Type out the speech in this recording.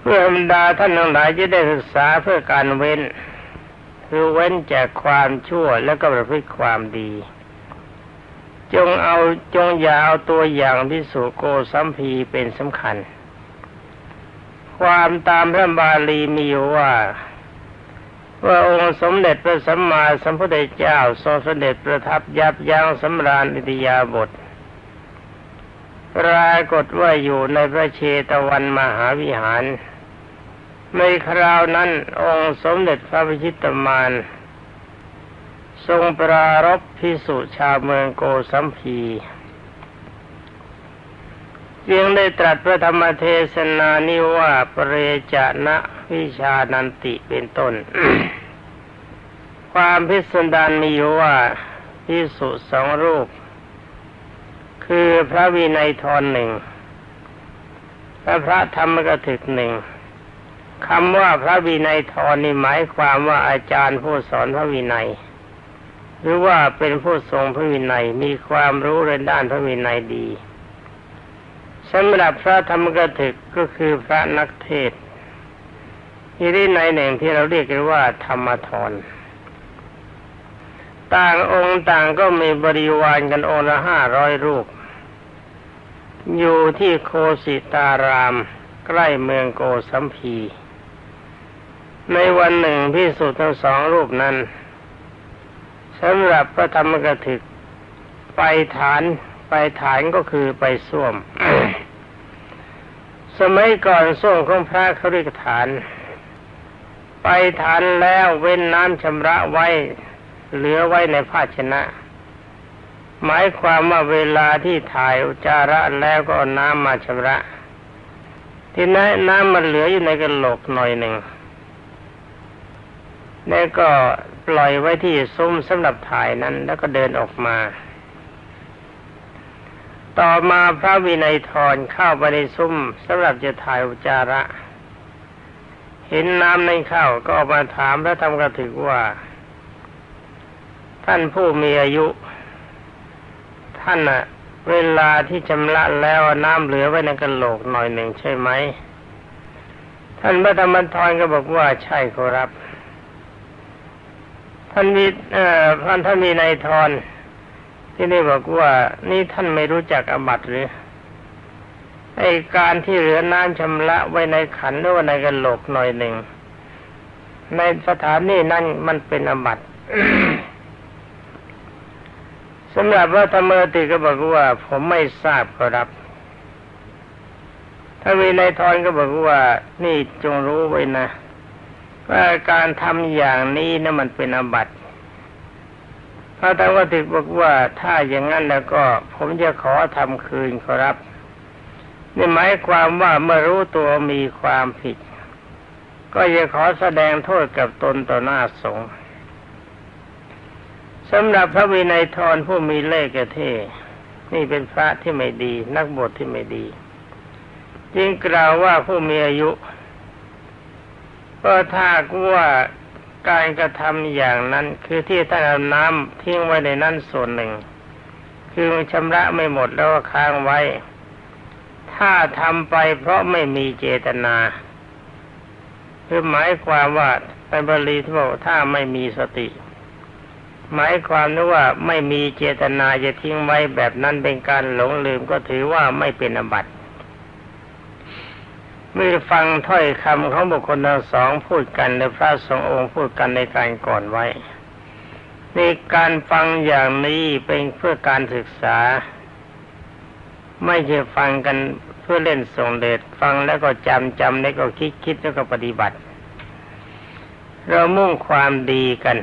เพื่อธรรมดาท่านทั้งหลายจะได้ศึกษาเพื่อการเว้น คือเว้นจากความชั่วแล้วก็ประพฤติความดี จงเอาจงอย่าเอาตัวอย่างพิสุโกสัมพีเป็นสำคัญ ความตามพระบาลีมีว่าว่าองค์สมเด็จพระสัมมาสัมพุทธเจ้าทรงเสด็จประทับยับยั้งสำราญอิทยาบท ปรากฏว่าอยู่ในพระเชตวันมหาวิหาร ในคราวนั้นองค์สมเด็จพระพิชิตมารทรงปรารบพิสุชาวเมืองโกสัมพีจึงได้ตรัสพระธรรมเทศนานิว่าปเรจนะวิชานันติเป็นต้น ความพิสดารมีอยู่ว่าพิสุสองรูป คือพระวินัยทรหนึ่งและพระธรรมกถึกหนึ่งคำว่าพระวินัยทรนี่หมายความว่าอาจารย์ผู้สอนพระวินัย หรือว่าเป็นผู้ทรงพระวินัยมีความรู้ในด้านพระวินัยดีสำหรับพระธรรมกถึกก็คือพระนักเทศที่ที่ในหนึ่งที่เราเรียกกันว่า ธรรมทรต่างองค์ต่างก็มีบริวารกันองค์ละห้าร้อยรูป อยู่ที่โคสิตาราม ใกล้เมืองโกสัมพี ในวันหนึ่งพิสุทธ์ทั้งสองรูปนั้นสำหรับพระธรรมกถึก ไปฐานไปฐานก็คือไปส้วม สมัยก่อนส้วมของพระเขาเรียกฐาน ไปฐานแล้วเว้นน้ำชำระไว้ เหลือไว้ในภาชนะ หมายความว่าเวลาที่ถ่ายอุจาระแล้วก็น้ำมาชำระ ที่นั้นน้ำมันเหลืออยู่ในกระโหลกหน่อยหนึ่งแล้วก็ปล่อยไว้ที่ซุ้มสำหรับถ่ายนั้นแล้วก็เดินออกมา ต่อมาพระวินัยทรเข้าไปในซุ้มสำหรับจะถ่ายอุจาระ เห็นน้ำในเข้าก็ออกมาถามพระธรรมกถึกว่า ท่านผู้มีอายุ ท่านอะเวลาที่ชำระแล้วน้ำเหลือไว้ในกระโหลกหน่อยหนึ่งใช่ไหม ท่านพระธรรมทรก็บอกว่าใช่ครับ ท่านมีเอ่อท่านท่านมีนายทรที่นี่บอกว่า นี่ท่านไม่รู้จักอบัตหรือไอการที่เหลือน้ำชำระไว้ในขันหรือว่าในกระโหลกหน่อยหนึ่งในสถานนี้นั่นมันเป็นอบัต สำหรับว่าธรรมติก็บอกว่า ผมไม่ทราบครับถ้ามีนายทรก็บอกว่า นี่จงรู้ไว้นะว่าการทำอย่างนี้นะมันเป็นอบัติพระธรรมติบอกว่าถ้าอย่างนั้นแล้วก็ ผมจะขอทำคืนครับนี่หมายความว่าเมื่อรู้ตัวมีความผิด ก็จะขอแสดงโทษกับตนต่อหน้าสงฆ์ สำหรับพระวินัยทรผู้มีเล่ห์กระเทนี่เป็นพระที่ไม่ดี นักบวชที่ไม่ดี จึงกล่าวว่าผู้มีอายุก็ถ้าว่าการกระทำอย่างนั้น คือที่ท่านเอาน้ำทิ้งไว้ในนั้นส่วนหนึ่ง คือชำระไม่หมดแล้วก็ค้างไว้ ถ้าทำไปเพราะไม่มีเจตนาคือหมายความว่าในบาลีที่บอกถ้าไม่มีสติ หมายความนึกว่าไม่มีเจตนาจะทิ้งไว้แบบนั้นเป็นการหลงลืมก็ถือว่าไม่เป็นอบัติเมื่อฟังถ้อยคำของบุคคลทั้งสองพูดกันในพระสงฆ์องค์พูดกันในการก่อนไว้ในการฟังอย่างนี้เป็นเพื่อการศึกษา ไม่ใช่ฟังกันเพื่อเล่นส่งเดชฟังแล้วก็จำจำแล้วก็คิดคิดแล้วก็ปฏิบัติ เรามุ่งความดีกัน